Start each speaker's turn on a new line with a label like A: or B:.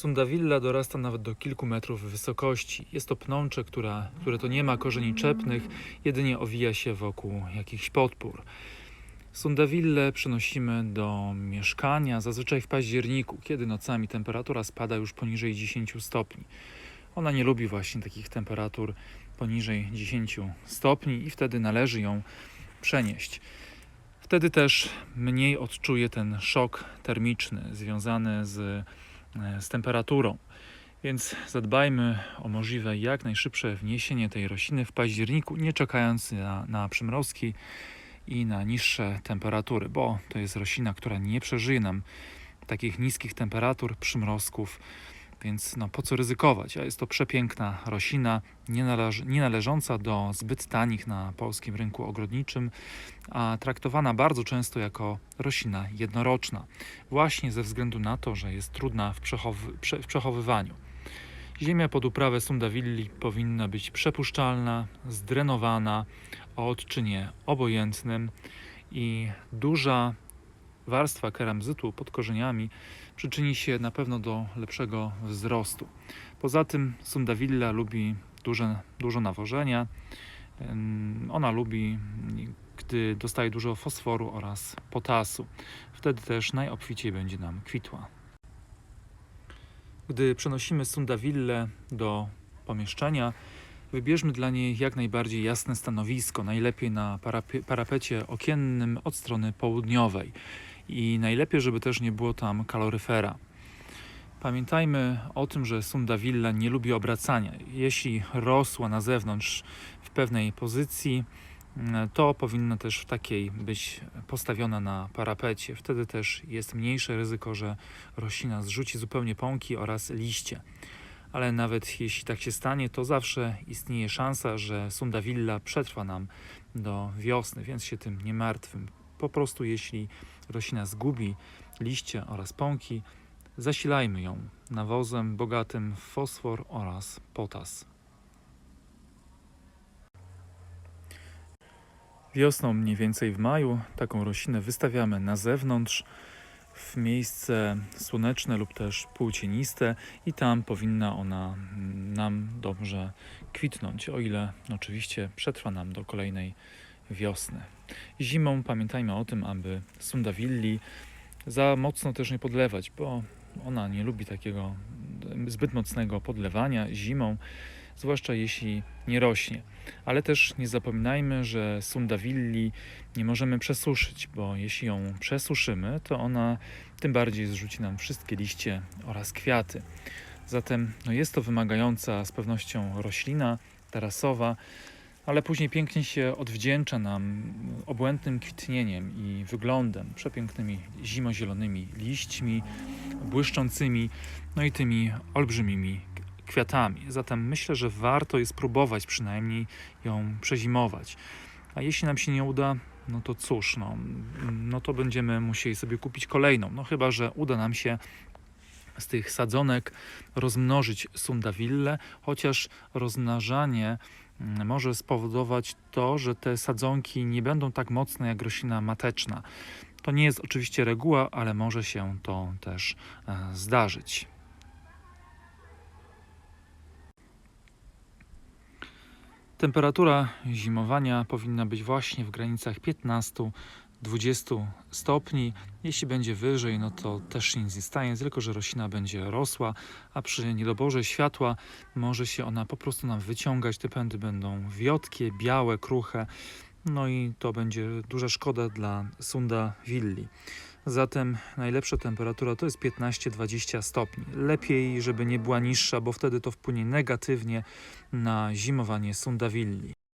A: Sundawilla dorasta nawet do kilku metrów wysokości. Jest to pnącze, która, które to nie ma korzeni czepnych, jedynie owija się wokół jakichś podpór. Sundawillę przenosimy do mieszkania zazwyczaj w październiku, kiedy nocami temperatura spada już poniżej 10 stopni. Ona nie lubi właśnie takich temperatur poniżej 10 stopni i wtedy należy ją przenieść. Wtedy też mniej odczuje ten szok termiczny związany z, z temperaturą. Więc zadbajmy o możliwe jak najszybsze wniesienie tej rośliny w październiku, nie czekając na, na przymrozki i na niższe temperatury, bo to jest roślina, która nie przeżyje nam takich niskich temperatur, przymrozków, więc no, po co ryzykować? A jest to przepiękna roślina, nie, nie należąca do zbyt tanich na polskim rynku ogrodniczym, a traktowana bardzo często jako roślina jednoroczna, właśnie ze względu na to, że jest trudna w, prze, w przechowywaniu. Ziemia pod uprawę sundawilli powinna być przepuszczalna, zdrenowana o odczynie obojętnym i duża warstwa keramzytu pod korzeniami przyczyni się na pewno do lepszego wzrostu. Poza tym sundawilla lubi duże, dużo nawożenia. Ona lubi, gdy dostaje dużo fosforu oraz potasu. Wtedy też najobficiej będzie nam kwitła. Gdy przenosimy sundawillę do pomieszczenia, wybierzmy dla niej jak najbardziej jasne stanowisko, najlepiej na parapecie okiennym od strony południowej i najlepiej, żeby też nie było tam kaloryfera. Pamiętajmy o tym, że sundawilla nie lubi obracania. Jeśli rosła na zewnątrz w pewnej pozycji, mm, to powinna też w takiej być postawiona na parapecie. Wtedy też jest mniejsze ryzyko, że roślina zrzuci zupełnie pąki oraz liście. Ale nawet jeśli tak się stanie, to zawsze istnieje szansa, że sundawilla przetrwa nam do wiosny, więc się tym nie martwym. Po prostu jeśli roślina zgubi liście oraz pąki, zasilajmy ją nawozem bogatym w fosfor oraz potas. Wiosną, mniej więcej w maju, taką roślinę wystawiamy na zewnątrz w miejsce słoneczne lub też półcieniste i tam powinna ona nam dobrze kwitnąć, o ile oczywiście przetrwa nam do kolejnej wiosny. Zimą pamiętajmy o tym, aby sundawilli za mocno też nie podlewać, bo ona nie lubi takiego zbyt mocnego podlewania zimą, zwłaszcza jeśli nie rośnie. Ale też nie zapominajmy, że sundawilli nie możemy przesuszyć, bo jeśli ją przesuszymy, to ona tym bardziej zrzuci nam wszystkie liście oraz kwiaty. Zatem no jest to wymagająca z pewnością roślina tarasowa, ale później pięknie się odwdzięcza nam obłędnym kwitnieniem i wyglądem, przepięknymi zimozielonymi liśćmi, błyszczącymi, no i tymi olbrzymimi kwiatami. Zatem myślę, że warto jest próbować przynajmniej ją przezimować. A jeśli nam się nie uda, no to cóż, no, no to będziemy musieli sobie kupić kolejną. No chyba, że uda nam się z tych sadzonek rozmnożyć sundawille, chociaż rozmnażanie mm, może spowodować to, że te sadzonki nie będą tak mocne jak roślina mateczna. To nie jest oczywiście reguła, ale może się to też e, zdarzyć. Temperatura zimowania powinna być właśnie w granicach 15-20 stopni. Jeśli będzie wyżej, no to też nic nie stanie, tylko że roślina będzie rosła, a przy niedoborze światła może się ona po prostu nam wyciągać. Te pędy będą wiotkie, białe, kruche, no i to będzie duża szkoda dla sunda willi. Zatem najlepsza temperatura to jest 15-20 stopni. Lepiej, żeby nie była niższa, bo wtedy to wpłynie negatywnie na zimowanie sundawilli.